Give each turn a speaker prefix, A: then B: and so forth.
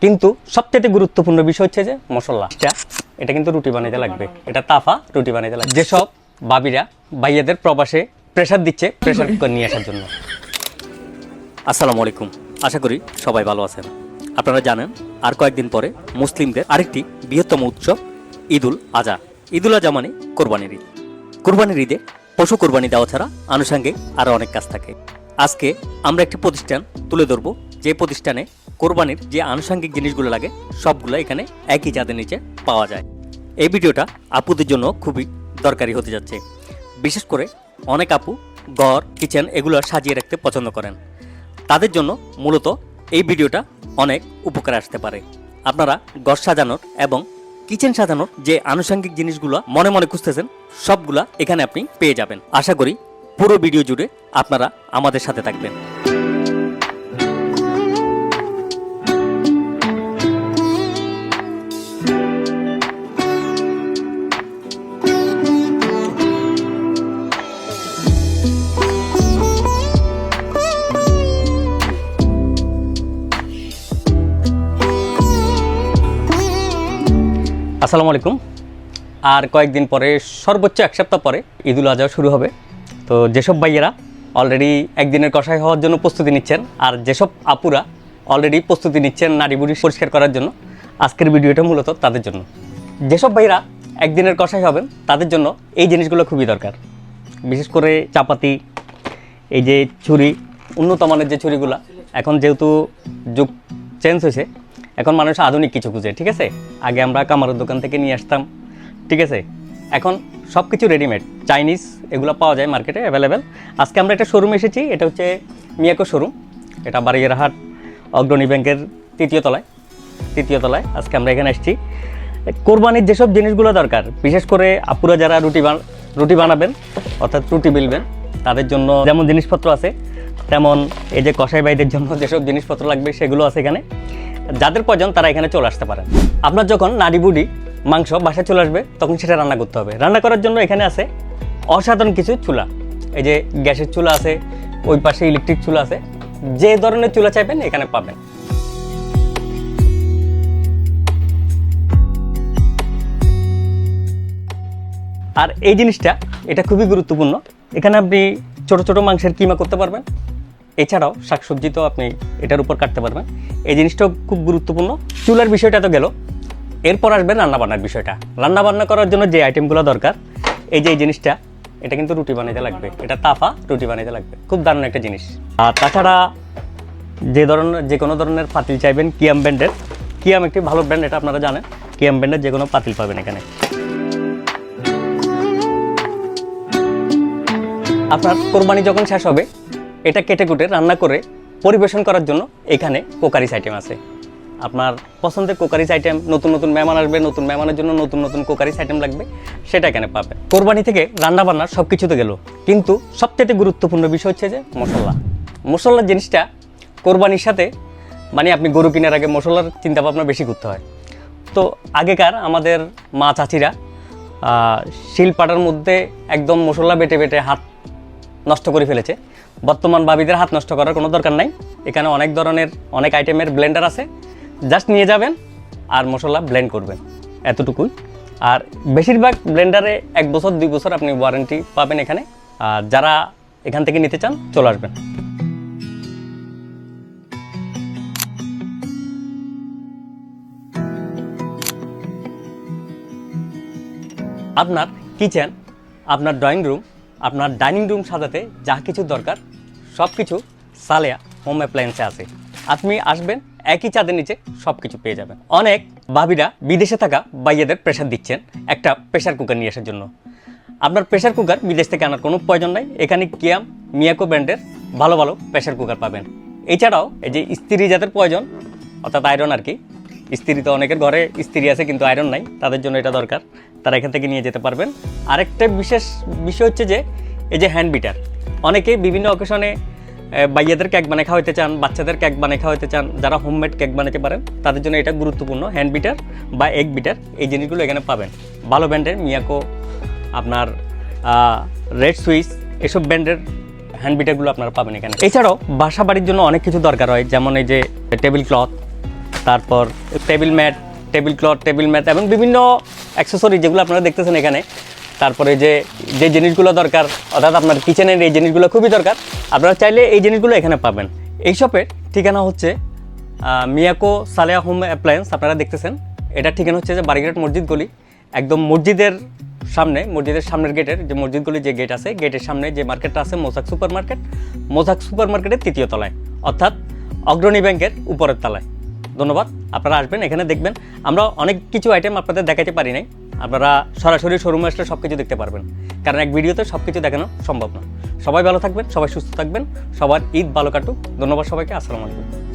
A: কিন্তু সবচেয়ে গুরুত্বপূর্ণ বিষয় হচ্ছে যে মশলা। এটা কিন্তু রুটি বানাইতে লাগবে। এটা তাফা, রুটি বানাইতে লাগবে। যেসব বাবিরা, ভাইয়াদের প্রবাসে প্রেশার দিচ্ছে প্রেশার কুকার নিয়ে আসার জন্য। আসসালামু আলাইকুম। আশা করি সবাই ভালো আছেন। আপনারা জানেন, আর কয়েকদিন পরে মুসলিমদের আরেকটি বৃহত্তম উৎসব ঈদুল আজহা। ঈদুল আজহা মানে কোরবানির ঈদ। কোরবানির ঈদে পশু কোরবানি দেওয়া ছাড়া আনুষঙ্গিক আরও অনেক কাজ থাকে। আজকে আমরা একটি প্রতিষ্ঠান তুলে ধরবো। যে প্রতিষ্ঠানে কোরবানির যে আনুষঙ্গিক জিনিসগুলো লাগে, সবগুলো এখানে একই চাঁদের নিচে পাওয়া যায়। এই ভিডিওটা আপুদের জন্য খুবই দরকারি হতে যাচ্ছে। বিশেষ করে অনেক আপু ঘর, কিচেন এগুলো সাজিয়ে রাখতে পছন্দ করেন। তাদের জন্য মূলত এই ভিডিওটা অনেক উপকারে আসতে পারে। আপনারা ঘর সাজানোর এবং কিচেন সাজানোর যে আনুষঙ্গিক জিনিসগুলো মনে মনে খুঁজতেছেন, সবগুলা এখানে আপনি পেয়ে যাবেন। আশা করি পুরো ভিডিও জুড়ে আপনারা আমাদের সাথে থাকবেন। আসসালামু আলাইকুম। আর কয়েকদিন পরে, সর্বোচ্চ এক সপ্তাহ পরে ঈদুল আজহা শুরু হবে। তো যেসব ভাইয়েরা অলরেডি একদিনের কষাই হওয়ার জন্য প্রস্তুতি নিচ্ছেন, আর যেসব আপুরা অলরেডি প্রস্তুতি নিচ্ছেন নারী বুড়ি পরিষ্কার করার জন্য, আজকের ভিডিওটা মূলত তাদের জন্য। যেসব ভাইয়েরা একদিনের কষাই হবেন, তাদের জন্য এই জিনিসগুলো খুবই দরকার। বিশেষ করে চাপাতি, এই যে ছুরি, উন্নত মানের যে ছুরিগুলা, এখন যেহেতু যুগ চেঞ্জ হয়েছে এখন মানুষ আধুনিক কিছু খুঁজে, ঠিক আছে? আগে আমরা কামারের দোকান থেকে নিয়ে আসতাম, ঠিক আছে? এখন সব কিছু রেডিমেড চাইনিজ এগুলো পাওয়া যায় মার্কেটে অ্যাভেলেবেল আজকে আমরা একটা শোরুম এসেছি, এটা হচ্ছে মিয়াকো শোরুম এটা বারিয়ারহাট অগ্রণী ব্যাংকের তৃতীয় তলায় তৃতীয় তলায় আজকে আমরা এখানে এসেছি কোরবানির যেসব জিনিসগুলো দরকার, বিশেষ করে আপুরা যারা রুটি রুটি বানাবেন, অর্থাৎ রুটি বিলবেন, তাদের জন্য যেমন জিনিসপত্র আছে, তেমন এই যে কষাই ভাইদের জন্য যেসব জিনিসপত্র লাগবে, সেগুলো আছে এখানে। যাদের প্রয়োজন তারা এখানে চলে আসতে পারেন। আপনার যখন নাড়ি বুড়ি, মাংস বাসায় চলে আসবে, তখন সেটা রান্না করতে হবে। রান্না করার জন্য এখানে আছে অসাধারণ কিছু চুলা। এই যে গ্যাসের চুলা আছে, ওই পাশে ইলেকট্রিক চুলা আছে, যে ধরনের চুলা চাইবেন এখানে পাবেন। আর এই জিনিসটা, এটা খুবই গুরুত্বপূর্ণ। এখানে আপনি ছোট ছোট মাংসের কিমা করতে পারবেন। এছাড়াও শাকসবজি তো আপনি এটার উপর কাটতে পারবেন। এই জিনিসটাও খুব গুরুত্বপূর্ণ। চুলার বিষয়টা তো গেল। এরপর আসবে রান্নাবান্নার বিষয়টা। রান্নাবান্না করার জন্য যে আইটেমগুলো দরকার, এই যে এই জিনিসটা, এটা কিন্তু রুটি বানাইতে লাগবে। এটা তাফা, রুটি বানাইতে লাগবে। খুব দারুণ একটা জিনিস। আর তাছাড়া যে ধরনের যে কোনো ধরনের পাতিল চাইবেন, কিয়াম ব্র্যান্ডের। কিয়াম একটি ভালো ব্র্যান্ড, এটা আপনারা জানেন। কিয়াম ব্র্যান্ডের যে কোনো পাতিল পাবেন এখানে। আপনার কোরবানি যখন শেষ হবে এটা কেটে কুটে রান্না করে পরিবেশন করার জন্য এখানে কোকারিস আইটেম আছে। আপনার পছন্দের কোকারিস আইটেম নতুন নতুন মেহমান আসবে, নতুন মেহমানের জন্য নতুন নতুন কোকারিস আইটেম লাগবে, সেটা এখানে পাবে। কোরবানি থেকে রান্না বান্নার সব কিছুতে গেল, কিন্তু সবচেয়ে গুরুত্বপূর্ণ বিষয় হচ্ছে যে মশলা। মশলার জিনিসটা কোরবানির সাথে মানে আপনি গরু কেনার আগে মশলার চিন্তা ভাবনা বেশি করতে হয়। তো আগেকার আমাদের মা চাচিরা শিলপাটার মধ্যে একদম মশলা বেটে বেটে হাত নষ্ট করে ফেলেছে। বর্তমান ভাবিদের হাত নষ্ট করার কোনো দরকার নাই। এখানে অনেক ধরনের, অনেক আইটেমের ব্লেন্ডার আছে। জাস্ট নিয়ে যাবেন আর মশলা ব্লেন্ড করবেন, এতটুকুই। আর বেশিরভাগ ব্লেন্ডারে এক বছর, দুই বছর আপনি ওয়ারেন্টি পাবেন এখানে। আর যারা এখান থেকে নিতে চান, চলে আসবেন। আপনার কিচেন আপনার ড্রয়িং রুম আপনার ডাইনিং রুম সাজাতে যা কিছু দরকার সব কিছু সালেয়া হোম অ্যাপ্লায়েন্সে আছে। আপনি আসবেন, একই চাঁদের নিচে সব কিছু পেয়ে যাবেন। অনেক ভাবিরা বিদেশে থাকা বাইয়েদের প্রেশার দিচ্ছেন একটা প্রেশার কুকার নিয়ে আসার জন্য। আপনার প্রেশার কুকার বিদেশ থেকে আনার কোনো প্রয়োজন নাই। এখানে কিয়াম, মিয়াকো ব্র্যান্ডের ভালো ভালো প্রেশার কুকার পাবেন। এছাড়াও এই যে স্ত্রী যাদের প্রয়োজন, অর্থাৎ আয়রন আর কি স্ত্রী তো অনেকের ঘরে স্ত্রী আছে, কিন্তু আয়রন নাই, তাদের জন্য এটা দরকার। তারা এখান থেকে নিয়ে যেতে পারবেন। আরেকটা বিশেষ বিষয় হচ্ছে যে, এই যে হ্যান্ড বিটার অনেকে বিভিন্ন অকেশনে বাইয়াদের কেক বানিয়ে খাওয়াতে চান, বাচ্চাদের কেক বানিয়ে খাওয়াতে চান, যারা হোমমেড কেক বানাতে পারেন, তাদের জন্য এটা গুরুত্বপূর্ণ। হ্যান্ড বিটার বা এগ বিটার এই জিনিসগুলো এখানে পাবেন। ভালো ব্র্যান্ডের মিয়াকো আপনার রেড সুইস এসব ব্র্যান্ডের হ্যান্ড বিটারগুলো আপনারা পাবেন এখানে। এছাড়াও বাসা বাড়ির জন্য অনেক কিছু দরকার হয়, যেমন এই যে টেবিল ক্লথ তারপর table mat table cloth table mat এবং বিভিন্ন অ্যাক্সেসরি যেগুলো আপনারা দেখতেছেন এখানে। তারপরে যে যে জিনিসগুলো দরকার, অর্থাৎ আপনার কিচেনের এই জিনিসগুলো খুবই দরকার। আপনারা চাইলে এই জিনিসগুলো এখানে পাবেন। এই ঠিকানা হচ্ছে মিয়াকো সালেয়া হোম অ্যাপ্লায়েন্স, আপনারা দেখতেছেন। এটা ঠিকানা হচ্ছে যে বারিঘাট মসজিদ গলি। একদম মসজিদের সামনে, মসজিদের সামনের গেটের, যে মসজিদগুলি যে গেট আছে, গেটের সামনে যে মার্কেটটা আছে, Mosak super market Mosak super মার্কেটের তৃতীয় তলায়। অর্থাৎ অগ্রণী ব্যাংকের উপরের তলায়। ধন্যবাদ। আপনারা আসবেন, এখানে দেখবেন। আমরা অনেক কিছু আইটেম আপনাদের দেখাতে পারি নাই। আপনারা সরাসরি শোরুমে আসলে সব কিছু দেখতে পারবেন। কারণ এক ভিডিওতে সব কিছু দেখানো সম্ভব না। সবাই ভালো থাকবেন, সবাই সুস্থ থাকবেন। সবার ঈদ ভালো কাটুক। ধন্যবাদ সবাইকে, আসসালামু আলাইকুম।